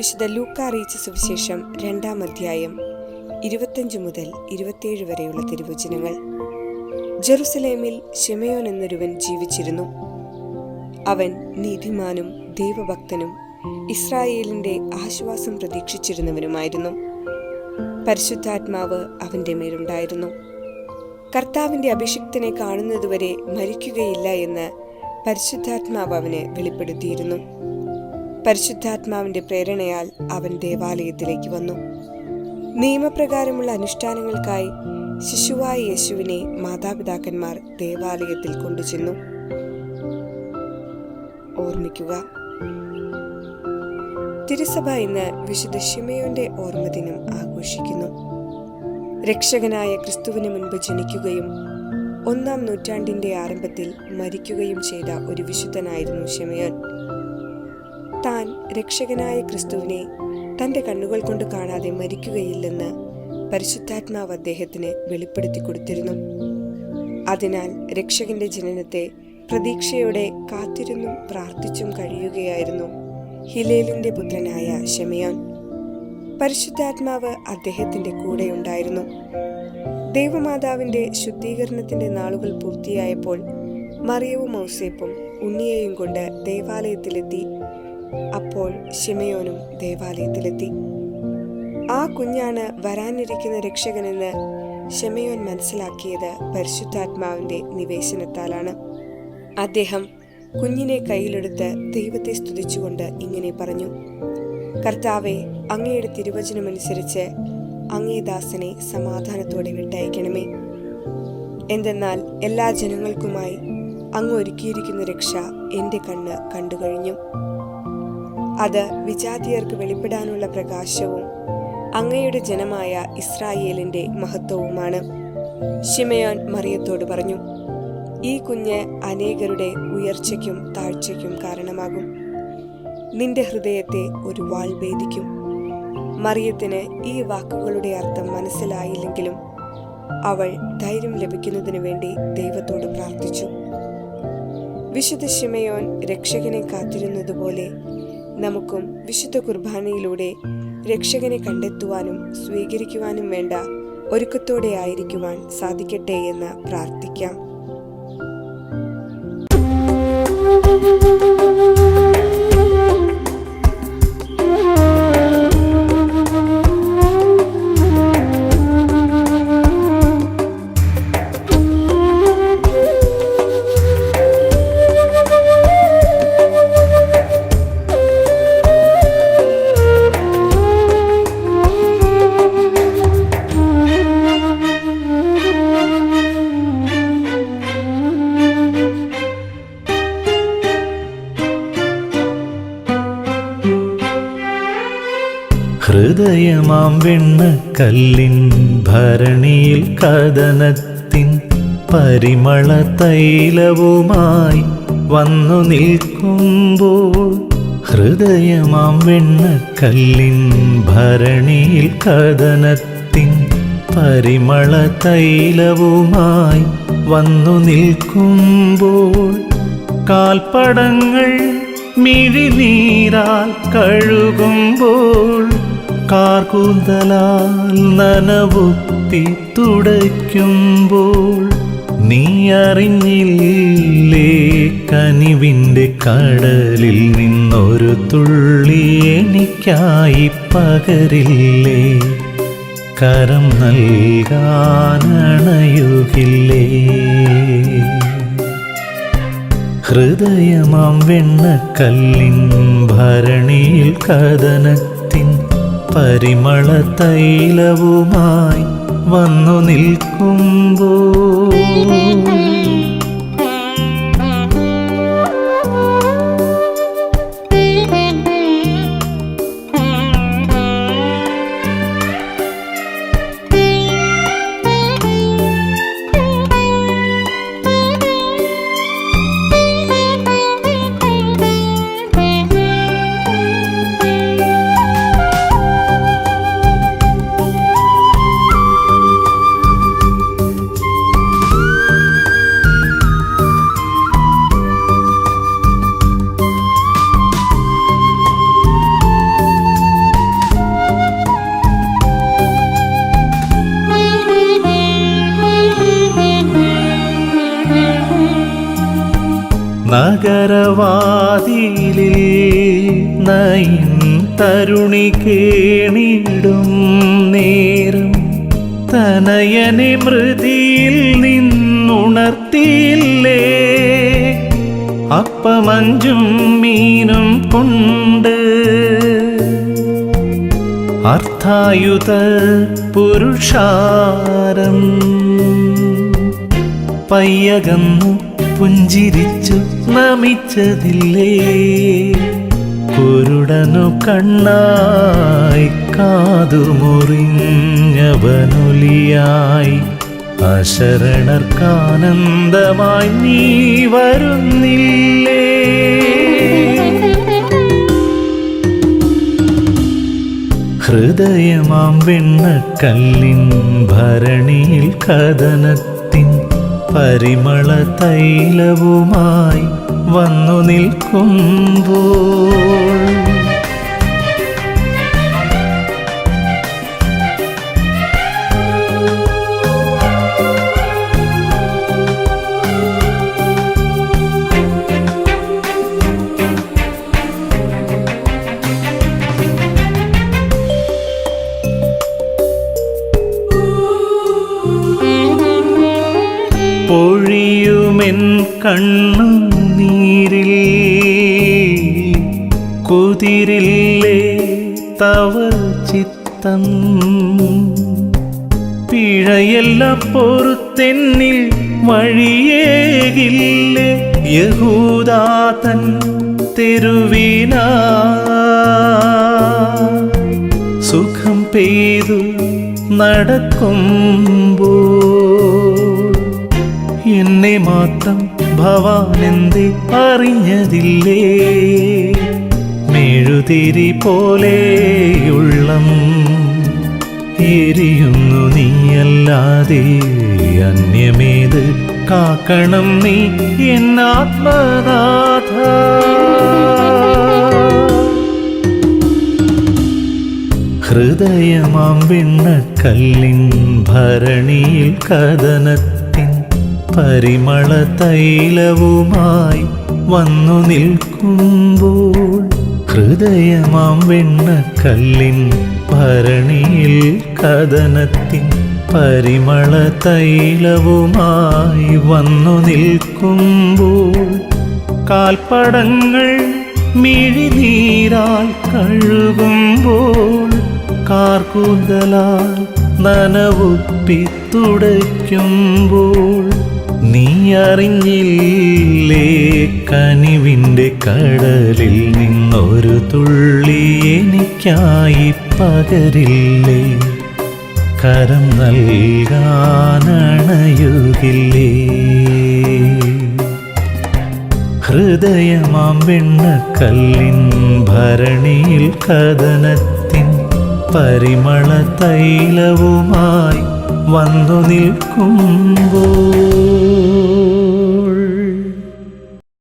വിശുദ്ധ ലൂക്ക അറിയിച്ച സുവിശേഷം രണ്ടാം അധ്യായം ഇരുപത്തഞ്ച് മുതൽ ഇരുപത്തിയേഴ് വരെയുള്ള തിരുവചനങ്ങൾ. ജെറുസലേമിൽ ഷെമയോൻ എന്നൊരുവൻ ജീവിച്ചിരുന്നു. അവൻ നീതിമാനും ദൈവഭക്തനും ഇസ്രായേലിന്റെ ആശ്വാസം പ്രതീക്ഷിച്ചിരുന്നവനുമായിരുന്നു. പരിശുദ്ധാത്മാവ് അവന്റെ മേലുണ്ടായിരുന്നു. കർത്താവിന്റെ അഭിഷിക്തനെ കാണുന്നതുവരെ മരിക്കുകയില്ല എന്ന് പരിശുദ്ധാത്മാവ് അവന് വെളിപ്പെടുത്തിയിരുന്നു. പരിശുദ്ധാത്മാവിന്റെ പ്രേരണയാൽ അവൻ ദേവാലയത്തിലേക്ക് വന്നു. നിയമപ്രകാരമുള്ള അനുഷ്ഠാനങ്ങൾക്കായി ശിശുവായ യേശുവിനെ മാതാപിതാക്കന്മാർ ദേവാലയത്തിൽ കൊണ്ടുചെന്നു. ഓർമ്മിക്കുക തിരുസഭ ഇന്ന് വിശുദ്ധ ഷിമയോന്റെ ഓർമ്മദിനം ആഘോഷിക്കുന്നു. രക്ഷകനായ ക്രിസ്തുവിന് മുൻപ് ജനിക്കുകയും ഒന്നാം നൂറ്റാണ്ടിന്റെ ആരംഭത്തിൽ മരിക്കുകയും ചെയ്ത ഒരു വിശുദ്ധനായിരുന്നു ഷിമയോൻ രക്ഷകനായ ക്രിസ്തുവിനെ തന്റെ കണ്ണുകൾ കൊണ്ട് കാണാതെ മരിക്കുകയില്ലെന്ന് പരിശുദ്ധാത്മാവ് അദ്ദേഹത്തിന് വെളിപ്പെടുത്തി കൊടുത്തിരുന്നു. അതിനാൽ രക്ഷകന്റെ ജനനത്തെ പ്രതീക്ഷയോടെ കാത്തിരുന്നും പ്രാർത്ഥിച്ചും കഴിയുകയായിരുന്നു ഹിലേലിന്റെ പുത്രനായ ഷെമയോൻ പരിശുദ്ധാത്മാവ് അദ്ദേഹത്തിന്റെ കൂടെ ഉണ്ടായിരുന്നു. ദേവമാതാവിന്റെ ശുദ്ധീകരണത്തിന്റെ നാളുകൾ പൂർത്തിയായപ്പോൾ മറിയവും മൗസേപ്പും ഉണ്ണിയെയും കൊണ്ട് ദേവാലയത്തിലെത്തി അപ്പോൾ ഷിമയോനും ദേവാലയത്തിലെത്തി. ആ കുഞ്ഞാണ് വരാനിരിക്കുന്ന രക്ഷകനെന്ന് ഷെമയോൻ മനസ്സിലാക്കിയത് പരിശുദ്ധാത്മാവിന്റെ നിവേശനത്താലാണ്. അദ്ദേഹം കുഞ്ഞിനെ കയ്യിലെടുത്ത് ദൈവത്തെ സ്തുതിച്ചുകൊണ്ട് ഇങ്ങനെ പറഞ്ഞു കർത്താവെ അങ്ങയുടെ തിരുവചനമനുസരിച്ച് അങ്ങേ ദാസനെ സമാധാനത്തോടെ വിട്ടയക്കണമേ. എന്തെന്നാൽ എല്ലാ ജനങ്ങൾക്കുമായി അങ്ങ് ഒരുക്കിയിരിക്കുന്ന രക്ഷ എന്റെ കണ്ണ് കണ്ടുകഴിഞ്ഞു. അത് വിജാതിയർക്ക് വെളിപ്പെടാനുള്ള പ്രകാശവും അങ്ങയുടെ ജനമായ ഇസ്രായേലിന്റെ മഹത്വവുമാണ്. ഷിമയോൻ മറിയത്തോട് പറഞ്ഞു ഈ കുഞ്ഞ് അനേകരുടെ ഉയർച്ചയ്ക്കും താഴ്ചയ്ക്കും കാരണമാകും. നിന്റെ ഹൃദയത്തെ ഒരു വാൾ ഭേദിക്കും. മറിയത്തിന് ഈ വാക്കുകളുടെ അർത്ഥം മനസ്സിലായില്ലെങ്കിലും അവൾ ധൈര്യം ലഭിക്കുന്നതിനു വേണ്ടി ദൈവത്തോട് പ്രാർത്ഥിച്ചു. വിശുദ്ധ ശിമയോൻ രക്ഷകനെ കാത്തിരുന്നതുപോലെ നമുക്കും വിശുദ്ധ കുർബാനയിലൂടെ രക്ഷകനെ കണ്ടെത്തുവാനും സ്വീകരിക്കുവാനും വേണ്ട ഒരുക്കത്തോടെ ആയിരിക്കുവാൻ സാധിക്കട്ടെ എന്ന് പ്രാർത്ഥിക്കാം. ഹൃദയമാം വെണ്ണക്കല്ലിൻ ഭരണിയിൽ കഥനത്തിൻ പരിമള തൈലവുമായി വന്നു നിൽക്കുമ്പോൾ ഹൃദയമാം വെണ്ണക്കല്ലിൻ ഭരണിയിൽ കഥനത്തിൻ പരിമള തൈലവുമായി വന്നു നിൽക്കുമ്പോൾ കാൽപ്പടങ്ങൾ മിഴിനീരാൽ കഴുകുമ്പോൾ കാർകൂന്തലാൽ നനവുത്തി തുടയ്ക്കുമ്പോൾ നീ അറിഞ്ഞില്ലേ കനിവിന്റെ കടലിൽ നിന്നൊരു തുള്ളി എനിക്കായി പകരില്ലേ? കരം നൽകാനണയുകില്ലേ? ഹൃദയമാം വെണ്ണക്കല്ലിൻ ഭരണിയിൽ കഥനത്തിൻ പരിമള തൈലവുമായി വന്നു നിൽക്കുമ്പോൾ നഗരവാതിലിൽ നയിൻ തരുണി കേണിടും നേരം. തനയനെ മൃതിയിൽ നിന്നുണർത്തിയില്ലേ? അപ്പമഞ്ചും മീനും കൊണ്ട്. അർത്ഥായുത പുരുഷാരം. പയ്യകന്നു പുഞ്ചിരിച്ചു നമിച്ചതില്ലേ? കുരുടനു കണ്ണായി കാതുമുറിഞ്ഞവനൊലിയായി. അശരണർക്കാനന്ദമായി നീ വരുന്നില്ലേ? ഹൃദയമാം വെണ്ണക്കല്ലിൻ ഭരണിയിൽ കഥനത്തിൻ പരിമള തൈലവുമായി വന്നു നിൽക്കുമ്പോൾ കണ്ണു നീരിൽ കുതിരില്ലേ തവ ചിത്തം. പിഴയല്ല പൊറുത്തെന്നിൽ വഴിയേകില്ലേ യഹൂദാതൻ തെരുവിന. സുഖം പെയ്തു നടക്കുമ്പോൾ എന്നെ മാത്രം ഭവാനെന്തേ അറിഞ്ഞതില്ലേ? മെഴുതിരി പോലെയുള്ളം എരിയുന്നു നീയല്ലാതെ അന്യമേത് കാക്കണം നീ എന്നാത്മനാഥ ഹൃദയമാം വെണ്ണക്കല്ലിൻ ഭരണിയിൽ കഥനത്തിൻ പരിമള തൈലവുമായി വന്നു നിൽക്കുമ്പോൾ ഹൃദയമാം വെണ്ണക്കല്ലിൻ ഭരണിയിൽ കഥനത്തിൻ പരിമള തൈലവുമായി വന്നു നിൽക്കുമ്പോൾ കാൽപ്പടങ്ങൾ മിഴിനീരാൽ കഴുകുമ്പോൾ കാർകൂന്തലാൽ നനവുപ്പിത്തുടയ്ക്കുമ്പോൾ അറിഞ്ഞില്ലേ കനിവിന്റെ കടലിൽ നിന്നൊരു തുള്ളി എനിക്കായി പകരില്ലേ? കരം നൽകാനണയുകില്ലേ? ഹൃദയമാം വെണ്ണക്കല്ലിൻ ഭരണിയിൽ കഥനത്തിൻ പരിമള തൈലവുമായി വന്നു നിൽക്കുമ്പോൾ